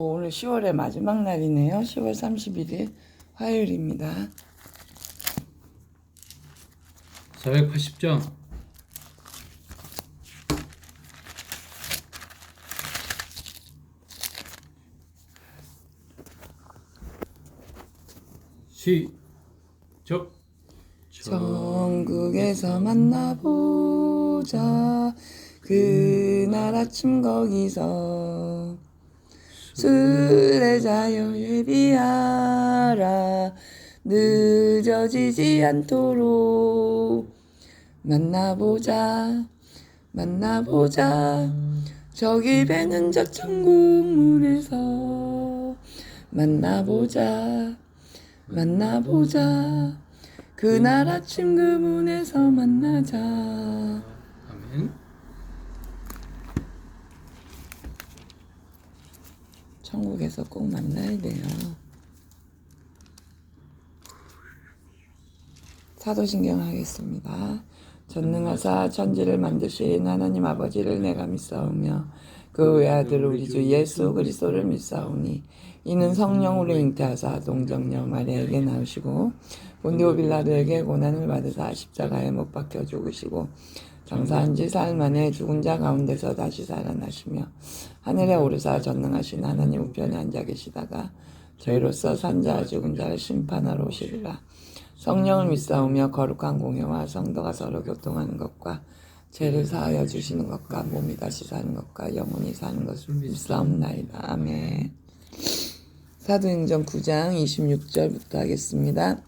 오늘 10월의 마지막 날이네요. 10월 31일 화요일입니다. 480장 시작 전국에서 만나보자. 그날 아침 거기서 순례자여 예비하라. 늦어지지 않도록 만나보자. 만나보자. 저기 배는 저 천국 문에서 만나보자. 만나보자. 그날 아침 그 문에서 만나자. 아멘 천국에서 꼭 만나야 돼요. 사도신경 하겠습니다. 전능하사 천지를 만드신 하나님 아버지를 내가 믿사오며 그 외아들 우리 주 예수 그리스도를 믿사오니 이는 성령으로 잉태하사 동정녀 마리아에게 나오시고 본디오 빌라도에게 고난을 받으사 십자가에 못 박혀 죽으시고 장사한 지 사흘 만에 죽은 자 가운데서 다시 살아나시며 하늘에 오르사 전능하신 하나님 우편에 앉아 계시다가 저희로서 산자 죽은 자를 심판하러 오시리라 성령을 믿사오며 거룩한 공예와 성도가 서로 교통하는 것과 죄를 사하여 주시는 것과 몸이 다시 사는 것과 영원히 사는 것을 믿사옵나이다. 아멘. 사도행전 9장 26절부터 하겠습니다.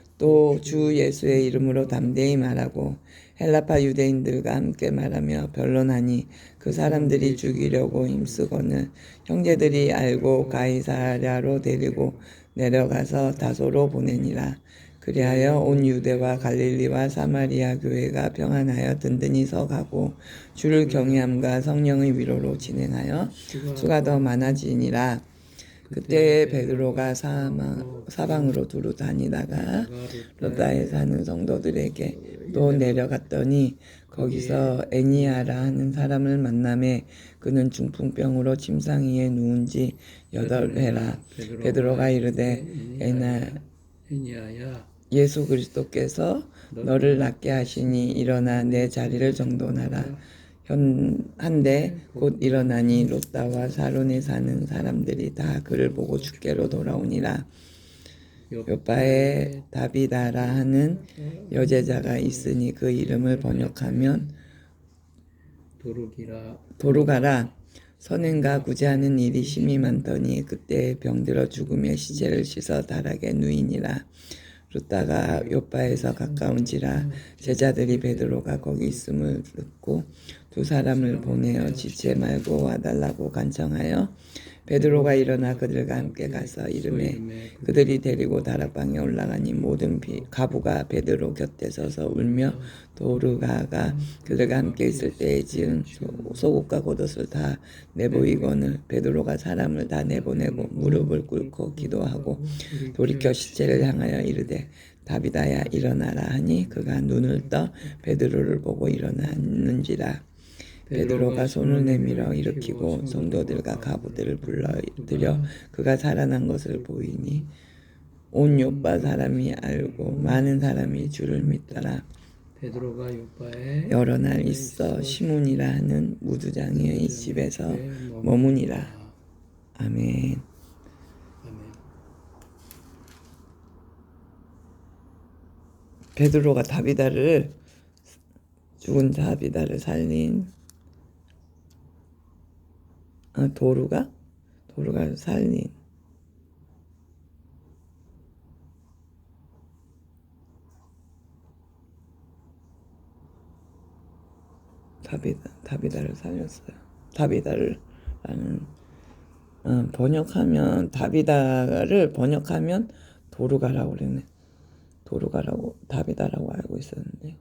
또 주 예수의 이름으로 담대히 말하고 헬라파 유대인들과 함께 말하며 변론하니 그 사람들이 죽이려고 힘쓰고는 형제들이 알고 가이사랴로 데리고 내려가서 다소로 보내니라. 그리하여 온 유대와 갈릴리와 사마리아 교회가 평안하여 든든히 서가고 주를 경외함과 성령의 위로로 진행하여 수가 더 많아지니라. 그때 베드로가 사망, 사방으로 두루 다니다가 로다에 사는 성도들에게 또 내려갔더니 거기서 애니아라 하는 사람을 만남에 그는 중풍병으로 침상 위에 누운 지 여덟 해라. 베드로가 이르되 애나 애니아야 예수 그리스도께서 너를 낫게 하시니 일어나 내 자리를 정돈하라. 현 한데 곧 일어나니 롯다와 사론에 사는 사람들이 다 그를 보고 주께로 돌아오니라. 요바에 다비다라 하는 여제자가 있으니 그 이름을 번역하면 도루기라 도루가라. 선행과 구제하는 일이 심히 많더니 그때 병들어 죽음의 시체를 씻어 다락에 누이니라. 룻다가 요바에서 가까운지라 제자들이 베드로가 거기 있음을 듣고 두 사람을 보내어 지체 말고 와달라고 간청하여 베드로가 일어나 그들과 함께 가서 이름에 그들이 데리고 다락방에 올라가니 모든 비, 가부가 베드로 곁에 서서 울며 도르가가 그들과 함께 있을 때에 지은 소- 속옷과 겉옷을 다 내보이거늘 베드로가 사람을 다 내보내고 무릎을 꿇고 기도하고 돌이켜 시체를 향하여 이르되 다비다야 일어나라. 하니 그가 눈을 떠 베드로를 보고 일어났는지라 베드로가 손을 내밀어 일으키고 성도들과 가부들을 불러들여 그가 살아난 것을 보이니 온 요바 사람이 알고 많은 사람이 주를 믿더라. 베드로가 요바에 여러 날 있어 시몬이라 하는 무두장이의 집에서 머무니라. 아멘. 아멘 베드로가 다비다를 죽은 다비다를 살린 아, 도루가 도루가 살린 다비다 다비다를 살렸어요. 다비다를 라는 어, 번역하면 다비다를 번역하면 도루가라고 그러네. 도루가라고 답이다라고 알고 있었는데요.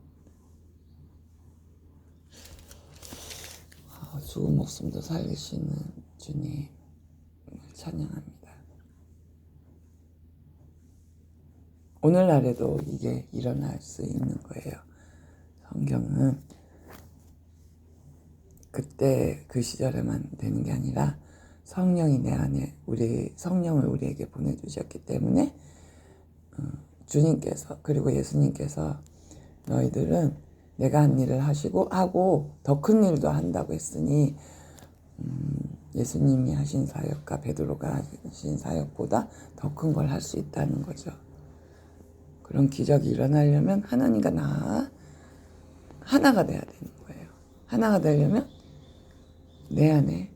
아, 죽은 목숨도 살리시는 주님 찬양합니다. 오늘날에도 이게 일어날 수 있는 거예요. 성경은 그때 그 시절에만 되는 게 아니라 성령이 내 안에 우리 성령을 우리에게 보내주셨기 때문에 어, 주님께서 그리고 예수님께서 너희들은 내가 한 일을 하시고 하고 더 큰 일도 한다고 했으니 음, 예수님이 하신 사역과 베드로가 하신 사역보다 더 큰 걸 할 수 있다는 거죠. 그런 기적이 일어나려면 하나님과 나 하나가 돼야 되는 거예요. 하나가 되려면 내 안에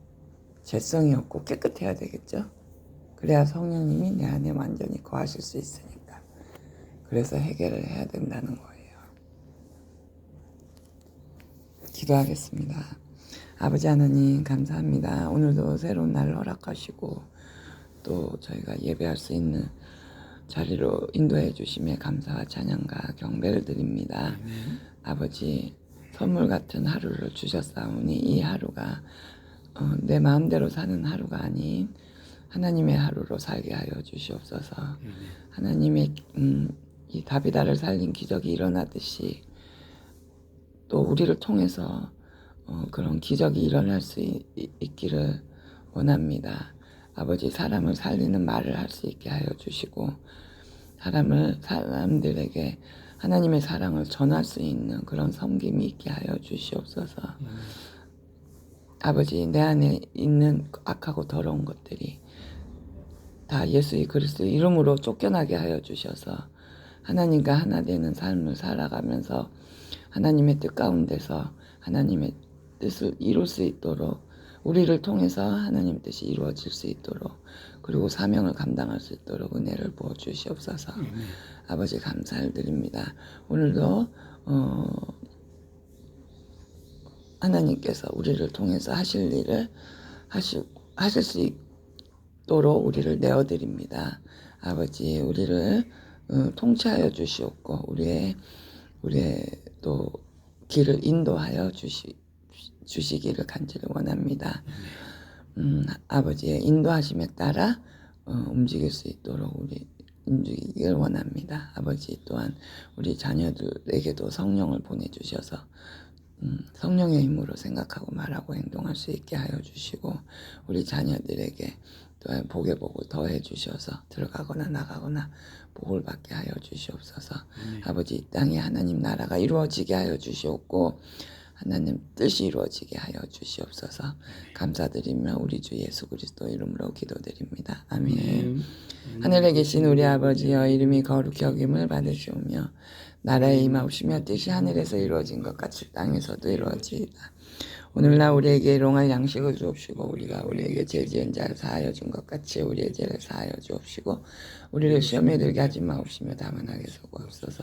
죄성이 없고 깨끗해야 되겠죠. 그래야 성령님이 내 안에 완전히 거하실 수 있으니까. 그래서 해결을 해야 된다는 거예요. 기도하겠습니다. 아버지 하나님 감사합니다. 오늘도 새로운 날을 허락하시고 또 저희가 예배할 수 있는 자리로 인도해 주심에 감사와 찬양과 경배를 드립니다. 아버지 선물 같은 하루를 주셨사오니 이 하루가 어, 내 마음대로 사는 하루가 아닌 하나님의 하루로 살게 하여 주시옵소서. 하나님의 음, 이 다비다를 살린 기적이 일어나듯이 또 우리를 통해서 어, 그런 기적이 일어날 수 있, 있기를 원합니다. 아버지 사람을 살리는 말을 할 수 있게 하여 주시고 사람을 사람들에게 하나님의 사랑을 전할 수 있는 그런 섬김이 있게 하여 주시옵소서. 아버지 내 안에 있는 악하고 더러운 것들이 다 예수의 그리스도 이름으로 쫓겨나게 하여 주셔서 하나님과 하나 되는 삶을 살아가면서 하나님의 뜻 가운데서 하나님의 뜻을 이룰 수 있도록 우리를 통해서 하나님 뜻이 이루어질 수 있도록 그리고 사명을 감당할 수 있도록 은혜를 부어 주시옵소서. 아버지 감사를 드립니다. 오늘도 어, 하나님께서 우리를 통해서 하실 일을 하시, 하실 수 있도록 우리를 내어 드립니다. 아버지 우리를 어, 통치하여 주시옵고 우리의 우리의 또 길을 인도하여 주시 주시기를 간절히 원합니다. 음, 아버지의 인도하심에 따라 어, 움직일 수 있도록 우리 움직이길 원합니다. 아버지 또한 우리 자녀들에게도 성령을 보내주셔서 음, 성령의 힘으로 생각하고 말하고 행동할 수 있게 하여 주시고 우리 자녀들에게 또한 복의 복을 더해 주셔서 들어가거나 나가거나 복을 받게 하여 주시옵소서. 아버지 이 땅에 하나님 나라가 이루어지게 하여 주시옵고 하나님 뜻이 이루어지게 하여 주시옵소서. 감사드리며 우리 주 예수 그리스도 이름으로 기도드립니다. 아멘. 하늘에 계신 우리 아버지여 이름이 거룩히 여김을 받으시오며 나라에 임하옵시며 뜻이 하늘에서 이루어진 것 같이 땅에서도 이루어지이다. 오늘날 우리에게 일용할 양식을 주옵시고 우리가 우리에게 죄 지은 자를 사하여 준 것 같이 우리의 죄를 사하여 주옵시고 우리를 시험에 들게 하지 마옵시며 다만 하게 소고옵소서.